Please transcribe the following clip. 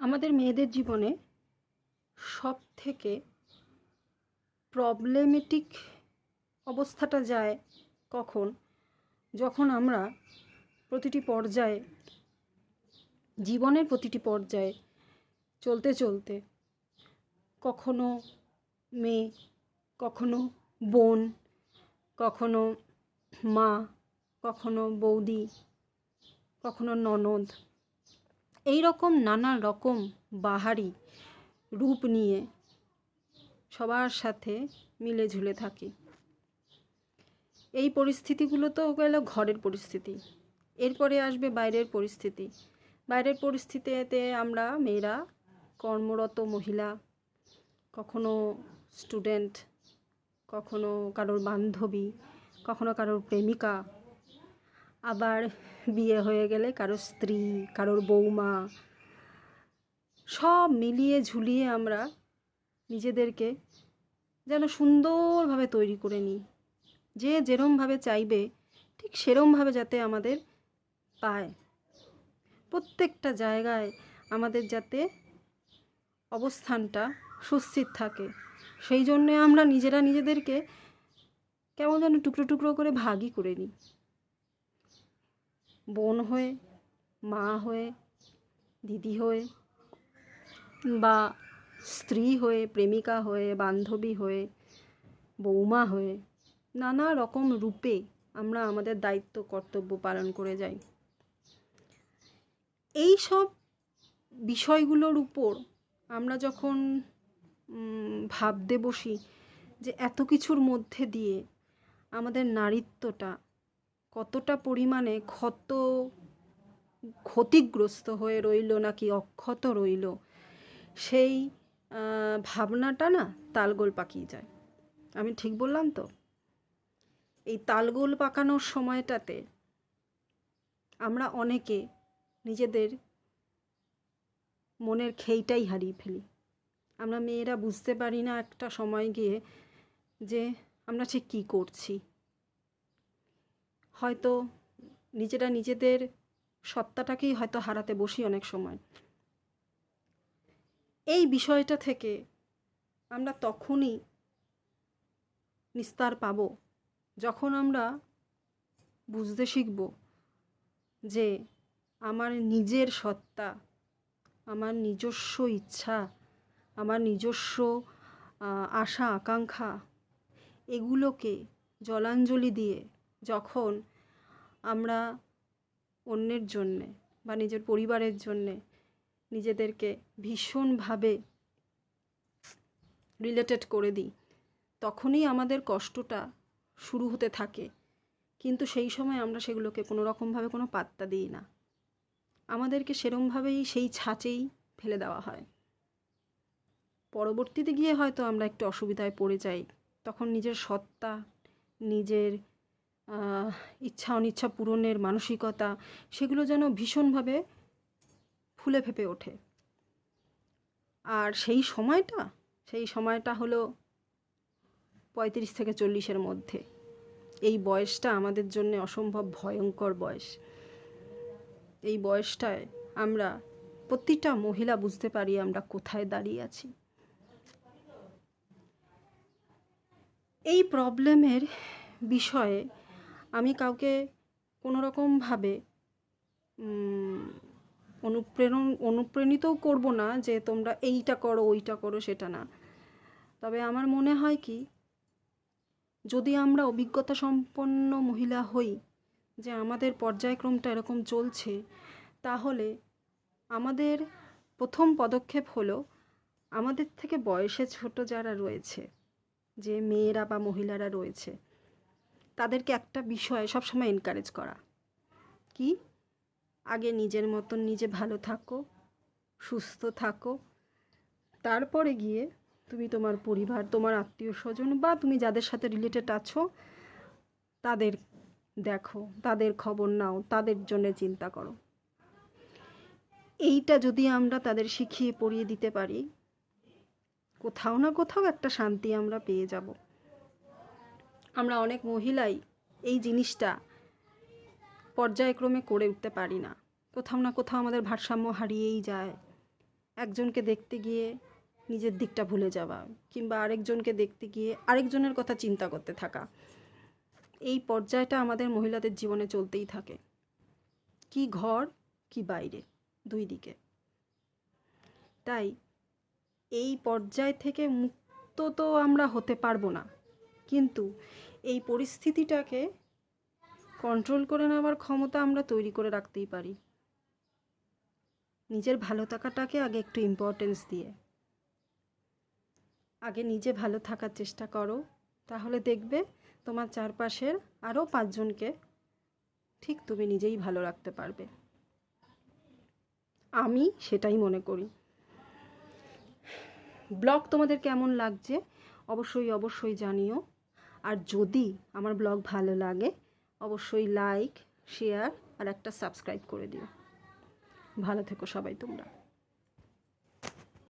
আমাদের মেয়েদের জীবনে সব থেকে প্রবলেমেটিক অবস্থাটা যায় কখন? যখন আমরা প্রতিটি পর্যায়ে, জীবনের প্রতিটি পর্যায়ে চলতে চলতে কখনো মেয়ে, কখনো বোন, কখনো মা, কখনো বৌদি, কখনো ননদ এই রকম নানা রকম বাহারি রূপ নিয়ে সবার সাথে মিলে ঝুলে থাকি। এই পরিস্থিতিগুলো তো গেল ঘরের পরিস্থিতি। এরপরে আসবে বাইরের পরিস্থিতি। বাইরের পরিস্থিতিতে আমরা মেয়েরা, কর্মরত মহিলা, কখনো স্টুডেন্ট, কখনো কারোর বান্ধবী, কখনো কারোর প্রেমিকা, আবার বিয়ে হয়ে গেলে কারোর স্ত্রী, কারোর বৌমা, সব মিলিয়ে ঝুলিয়ে আমরা নিজেদেরকে যেন সুন্দরভাবে তৈরি করে নিই। যে যেরমভাবে চাইবে, ঠিক সেরমভাবে যাতে আমাদের পায়। প্রত্যেকটা জায়গায় আমাদের যাতে অবস্থানটা সুস্থির থাকে। সেই জন্যে আমরা নিজেরা নিজেদেরকে কেমন যেন টুকরো টুকরো করে ভাগই করে নিই। বোন হয়ে, মা হয়ে, দিদি হয়ে বা স্ত্রী হয়ে, প্রেমিকা হয়ে, বান্ধবী হয়ে, বৌমা হয়ে নানা রকম রূপে আমরা আমাদের দায়িত্ব, কর্তব্য পালন করে যাই। এই সব বিষয়গুলোর উপর আমরা যখন ভাবতে বসি যে এত কিছুর মধ্যে দিয়ে আমাদের নারীত্বটা কতটা পরিমাণে ক্ষত, ক্ষতিগ্রস্ত হয়ে রইল নাকি অক্ষত রইল, সেই ভাবনাটা না তালগোল পাকিয়ে যায়। আমি ঠিক বললাম তো? এই তালগোল পাকানোর সময়টাতে আমরা অনেকে নিজেদের মনের খেইটাই হারিয়ে ফেলি। আমরা মেয়েরা বুঝতে পারি না একটা সময় গিয়ে যে আমরা ঠিক কী করছি। হয়তো নিজেরা নিজেদের সত্তাটাকেই হয়তো হারাতে বসি অনেক সময়। এই বিষয়টা থেকে আমরা তখনই নিস্তার পাব যখন আমরা বুঝতে শিখব যে আমার নিজের সত্তা, আমার নিজস্ব ইচ্ছা, আমার নিজস্ব আশা, আকাঙ্ক্ষা, এগুলোকে জলাঞ্জলি দিয়ে যখন আমরা অন্যের জন্যে বা নিজের পরিবারের জন্যে নিজেদেরকে ভীষণভাবে রিলেটেড করে দিই, তখনই আমাদের কষ্টটা শুরু হতে থাকে। কিন্তু সেই সময় আমরা সেগুলোকে কোনো রকমভাবে কোনো পাত্তা দিই না। আমাদেরকে সেরমভাবেই সেই ছাঁচেই ফেলে দেওয়া হয়। পরবর্তীতে গিয়ে হয়তো আমরা একটু অসুবিধায় পড়ে যাই, তখন নিজের সত্তা, নিজের ইচ্ছা অনিচ্ছা পূরণের মানসিকতা, সেগুলো যেন ভীষণভাবে ফুলে ফেপে ওঠে। আর সেই সময়টা সেই সময়টা হলো পঁয়ত্রিশ থেকে চল্লিশের মধ্যে। এই বয়সটা আমাদের জন্য অসম্ভব ভয়ঙ্কর বয়স। এই বয়সটায় আমরা প্রতিটা মহিলা বুঝতে পারি আমরা কোথায় দাঁড়িয়ে আছি। এই প্রবলেমের বিষয়ে আমি কাউকে কোনো রকমভাবে অনুপ্রেরণ, অনুপ্রাণিতও করব না যে তোমরা এইটা করো, ওইটা করো, সেটা না। তবে আমার মনে হয় কি, যদি আমরা অভিজ্ঞতা সম্পন্ন মহিলা হই, যে আমাদের পর্যায়ক্রমটা এরকম চলছে, তাহলে আমাদের প্রথম পদক্ষেপ হলো আমাদের থেকে বয়সে ছোট যারা রয়েছে, যে মেয়েরা বা মহিলারা রয়েছে তাদেরকে একটা বিষয়ে সবসময় এনকারেজ করা। কি? আগে নিজের মতন নিজে ভালো থাকো, সুস্থ থাকো। তারপরে গিয়ে তুমি তোমার পরিবার, তোমার আত্মীয় স্বজন বা তুমি যাদের সাথে রিলেটেড আছো, তাদের দেখো, তাদের খবর নাও, তাদের জন্য চিন্তা করো। এইটা যদি আমরা তাদের শিখিয়ে পড়িয়ে দিতে পারি, কোথাও না কোথাও একটা শান্তি আমরা পেয়ে যাব। আমরা অনেক মহিলাই এই জিনিসটা পর্যায়ক্রমে করে উঠতে পারি না। কোথাও না কোথাও আমাদের ভারসাম্য হারিয়েই যায়। একজনকে দেখতে গিয়ে নিজের দিকটা ভুলে যাওয়া কিংবা আরেকজনকে দেখতে গিয়ে আরেকজনের কথা চিন্তা করতে থাকা। এই পর্যায়টা আমাদের মহিলাদের জীবনে চলতেই থাকে। কি ঘর, কি বাইরে, দুই দিকে। তাই এই পর্যায় থেকে মুক্ত তো আমরা হতে পারব না। কিন্তু এই পরিস্থিতিটাকে কন্ট্রোল করে নেওয়ার ক্ষমতা আমরা তৈরি করে রাখতেই পারি। নিজের ভালো থাকাটাকে আগে একটু ইম্পর্টেন্স দিয়ে। আগে নিজে ভালো থাকার চেষ্টা করো, তাহলে দেখবে তোমার চারপাশের আরও পাঁচজনকে ঠিক তুমি নিজেই ভালো রাখতে পারবে। আমি সেটাই মনে করি। ব্লগ তোমাদের কেমন লাগছে? অবশ্যই অবশ্যই জানিও। আর যদি আমার ব্লগ ভালো লাগে, অবশ্যই লাইক শেয়ার আর একটা সাবস্ক্রাইব করে দিও। ভালো থেকো সবাই তোমরা।